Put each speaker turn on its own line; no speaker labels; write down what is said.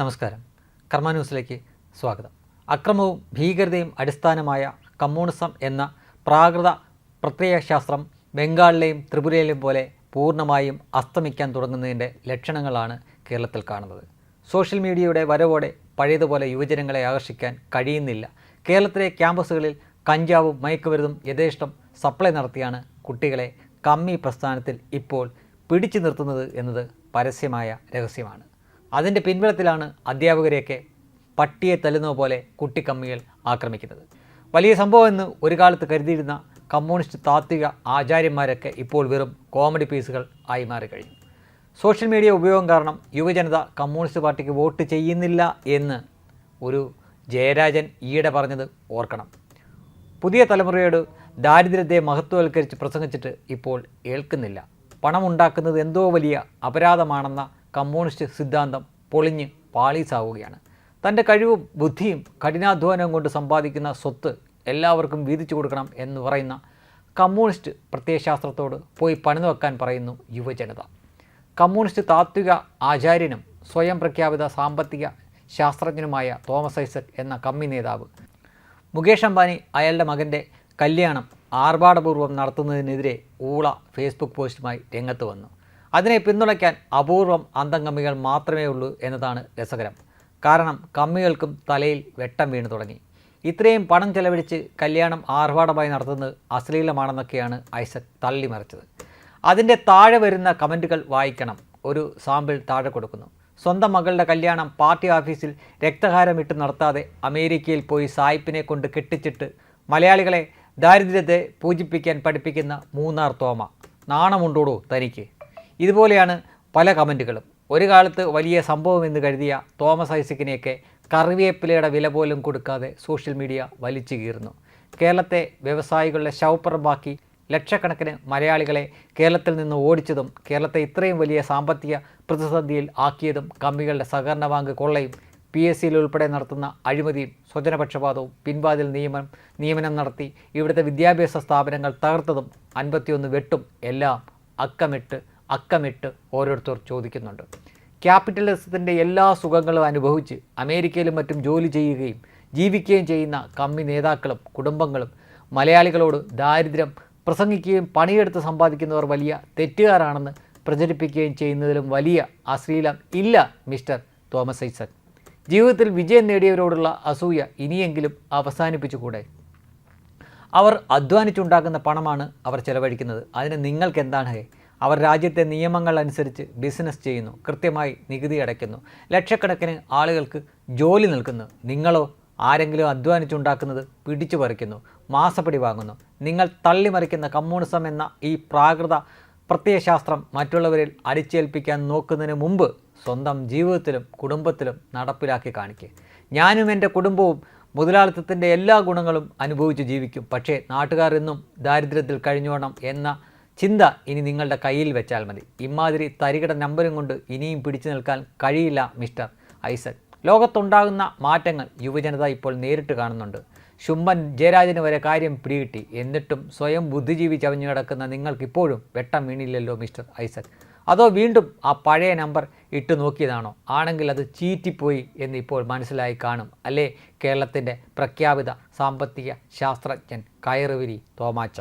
നമസ്കാരം. കർമ്മ ന്യൂസിലേക്ക് സ്വാഗതം. അക്രമവും ഭീകരതയും അടിസ്ഥാനമായ കമ്മ്യൂണിസം എന്ന പ്രാകൃത പ്രത്യയശാസ്ത്രം ബംഗാളിലെയും ത്രിപുരയിലെയും പോലെ പൂർണമായും അസ്തമിക്കാൻ തുടങ്ങുന്നതിന്റെ ലക്ഷണങ്ങളാണ് കേരളത്തിൽ കാണുന്നത്. സോഷ്യൽ മീഡിയയുടെ വരവോടെ പഴയതുപോലെ യുവജനങ്ങളെ ആകർഷിക്കാൻ കഴിയുന്നില്ല. കേരളത്തിലെ ക്യാമ്പസുകളിൽ കഞ്ചാവും മയക്കുമരുന്നും യഥേഷ്ടം സപ്ലൈ നടത്തിയാണ് കുട്ടികളെ കമ്മി പ്രസ്ഥാനത്തിൽ ഇപ്പോൾ പിടിച്ചു നിർത്തുന്നത് എന്നത് പരസ്യമായ രഹസ്യമാണ്. അതിന്റെ പിൻബലത്തിലാണ് അധ്യാപകരെയൊക്കെ പട്ടിയെ തല്ലുന്ന പോലെ കുട്ടിക്കമ്മികൾ ആക്രമിക്കുന്നത്. വലിയ സംഭവം എന്ന് ഒരു കാലത്ത് കരുതിയിരുന്ന കമ്മ്യൂണിസ്റ്റ് താത്വിക ആചാര്യന്മാരൊക്കെ ഇപ്പോൾ വെറും കോമഡി പീസുകൾ ആയി മാറിക്കഴിഞ്ഞു. സോഷ്യൽ മീഡിയ ഉപയോഗം കാരണം യുവജനത കമ്മ്യൂണിസ്റ്റ് പാർട്ടിക്ക് വോട്ട് ചെയ്യുന്നില്ല എന്ന് ഒരു ജയരാജൻ ഈയിടെ പറഞ്ഞത് ഓർക്കണം. പുതിയ തലമുറയോട് ദാരിദ്ര്യത്തെ മഹത്വവൽക്കരിച്ച് പ്രസംഗിച്ചിട്ട് ഇപ്പോൾ ഏൽക്കുന്നില്ല. പണമുണ്ടാക്കുന്നത് എന്തോ വലിയ അപരാധമാണെന്ന കമ്മ്യൂണിസ്റ്റ് സിദ്ധാന്തം പൊളിഞ്ഞ് പാളീസാവുകയാണ്. തന്റെ കഴിവും ബുദ്ധിയും കഠിനാധ്വാനവും കൊണ്ട് സമ്പാദിക്കുന്ന സ്വത്ത് എല്ലാവർക്കും വീതിച്ചു കൊടുക്കണം എന്ന് പറയുന്ന കമ്മ്യൂണിസ്റ്റ് പ്രത്യയശാസ്ത്രത്തോട് പോയി പണിതു വെക്കാൻ പറയുന്നു യുവജനത. കമ്മ്യൂണിസ്റ്റ് താത്വിക ആചാര്യനും സ്വയം പ്രഖ്യാപിത സാമ്പത്തിക ശാസ്ത്രജ്ഞനുമായ തോമസ് ഐസക് എന്ന കമ്മി നേതാവ്. മുകേഷ് അംബാനി അയാളുടെ മകന്റെ കല്യാണം ആർഭാടപൂർവം നടത്തുന്നതിനെതിരെ ഊള ഫേസ്ബുക്ക് പോസ്റ്റുമായി രംഗത്ത് വന്നു. അതിനെ പിന്തുണയ്ക്കാൻ അപൂർവം അന്തംകമ്മികൾ മാത്രമേ ഉള്ളൂ എന്നതാണ് രസകരം. കാരണം കമ്മികൾക്കും തലയിൽ വെട്ടം വീണു തുടങ്ങി. ഇത്രയും പണം ചെലവഴിച്ച് കല്യാണം ആർഭാടമായി നടത്തുന്നത് അശ്ലീലമാണെന്നൊക്കെയാണ് ഐസക് തള്ളിമറിച്ചത്. അതിന്റെ താഴെ വരുന്ന കമന്റുകൾ വായിക്കണം. ഒരു സാമ്പിൾ താഴെ കൊടുക്കുന്നു. സ്വന്തം മകളുടെ കല്യാണം പാർട്ടി ഓഫീസിൽ രക്തഹാരം ഇട്ട് നടത്താതെ അമേരിക്കയിൽ പോയി സായിപ്പിനെ കൊണ്ട് കെട്ടിച്ചിട്ട് മലയാളികളെ ദാരിദ്ര്യത്തെ പൂജിപ്പിക്കാൻ പഠിപ്പിക്കുന്ന മൂന്നാർ തോമ. നാണമുണ്ടോടോ തനിക്ക്? ഇതുപോലെയാണ് പല കമന്റുകളും. ഒരു കാലത്ത് വലിയ സംഭവം എന്ന് കരുതിയ തോമസ് ഐസക്കിനെയൊക്കെ കറിവേപ്പിലയുടെ വില പോലും കൊടുക്കാതെ സോഷ്യൽ മീഡിയ വലിച്ചു കീറുന്നു. കേരളത്തെ വ്യവസായികളുടെ ശവപ്പുറമാക്കി ലക്ഷക്കണക്കിന് മലയാളികളെ കേരളത്തിൽ നിന്ന് ഓടിച്ചതും കേരളത്തെ ഇത്രയും വലിയ സാമ്പത്തിക പ്രതിസന്ധിയിൽ ആക്കിയതും കമ്മികളുടെ സഹകരണ ബാങ്ക് കൊള്ളയും പി എസ് സിയിൽ ഉൾപ്പെടെ നടത്തുന്ന അഴിമതിയും സ്വജനപക്ഷപാതവും പിൻവാതിൽ നിയമനം നിയമനം നടത്തി ഇവിടുത്തെ വിദ്യാഭ്യാസ സ്ഥാപനങ്ങൾ തകർത്തതും അൻപത്തിയൊന്ന് വെട്ടും എല്ലാം അക്കമിട്ട് അക്കമിട്ട് ഓരോരുത്തർ ചോദിക്കുന്നുണ്ട്. ക്യാപിറ്റലിസത്തിന്റെ എല്ലാ സുഖങ്ങളും അനുഭവിച്ച് അമേരിക്കയിലും മറ്റും ജോലി ചെയ്യുകയും ജീവിക്കുകയും ചെയ്യുന്ന കമ്മി നേതാക്കളും കുടുംബങ്ങളും മലയാളികളോട് ദാരിദ്ര്യം പ്രസംഗിക്കുകയും പണിയെടുത്ത് സമ്പാദിക്കുന്നവർ വലിയ തെറ്റുകാരാണെന്ന് പ്രചരിപ്പിക്കുകയും ചെയ്യുന്നതിലും വലിയ അശ്ലീലം ഇല്ല മിസ്റ്റർ തോമസ് ഐസക്. ജീവിതത്തിൽ വിജയം നേടിയവരോടുള്ള അസൂയ ഇനിയെങ്കിലും അവസാനിപ്പിച്ചുകൂടെ? അവർ അധ്വാനിച്ചുണ്ടാക്കുന്ന പണമാണ് അവർ ചെലവഴിക്കുന്നത്. അതിന് നിങ്ങൾക്ക് എന്താണ് അവർ രാജ്യത്തെ നിയമങ്ങൾ അനുസരിച്ച് ബിസിനസ് ചെയ്യുന്നു കൃത്യമായി നികുതി അടയ്ക്കുന്നു. ലക്ഷക്കണക്കിന് ആളുകൾക്ക് ജോലി നിൽക്കുന്നു നിങ്ങളോ ആരെങ്കിലും അധ്വാനിച്ചുണ്ടാക്കുന്നത് പിടിച്ചു പറിക്കുന്നു മാസപ്പടി വാങ്ങുന്നു. നിങ്ങൾ തള്ളിമറിക്കുന്ന കമ്മ്യൂണിസം എന്ന ഈ പ്രാകൃത പ്രത്യയശാസ്ത്രം മറ്റുള്ളവരിൽ അടിച്ചേൽപ്പിക്കാൻ നോക്കുന്നതിന് മുമ്പ് സ്വന്തം ജീവിതത്തിലും കുടുംബത്തിലും നടപ്പിലാക്കി കാണിക്കുക ഞാനും എന്റെ കുടുംബവും മുതലാളിത്തത്തിന്റെ എല്ലാ ഗുണങ്ങളും അനുഭവിച്ച് ജീവിക്കും. പക്ഷേ നാട്ടുകാർ ഇന്നും ദാരിദ്ര്യത്തിൽ കഴിഞ്ഞോണം എന്ന ചിന്ത ഇനി നിങ്ങളുടെ കയ്യിൽ വെച്ചാൽ മതി. ഇമാതിരി തരികിട നമ്പരും കൊണ്ട് ഇനിയും പിടിച്ചു നിൽക്കാൻ കഴിയില്ല മിസ്റ്റർ ഐസക്. ലോകത്തുണ്ടാകുന്ന മാറ്റങ്ങൾ യുവജനത ഇപ്പോൾ നേരിട്ട് കാണുന്നുണ്ട്. ശുംഭൻ ജയരാജന് വരെ കാര്യം പിടികിട്ടി. എന്നിട്ടും സ്വയം ബുദ്ധിജീവി ചവഞ്ഞു കിടക്കുന്ന നിങ്ങൾക്കിപ്പോഴും വെട്ടം വീണില്ലല്ലോ മിസ്റ്റർ ഐസക്. അതോ വീണ്ടും ആ പഴയ നമ്പർ ഇട്ട് നോക്കിയതാണോ? ആണെങ്കിൽ അത് ചീറ്റിപ്പോയി എന്ന് ഇപ്പോൾ മനസ്സിലായി കാണും. അല്ലേ കേരളത്തിന്റെ പ്രഖ്യാപിത സാമ്പത്തിക ശാസ്ത്രജ്ഞൻ കയറുവിരി തോമാച്ച?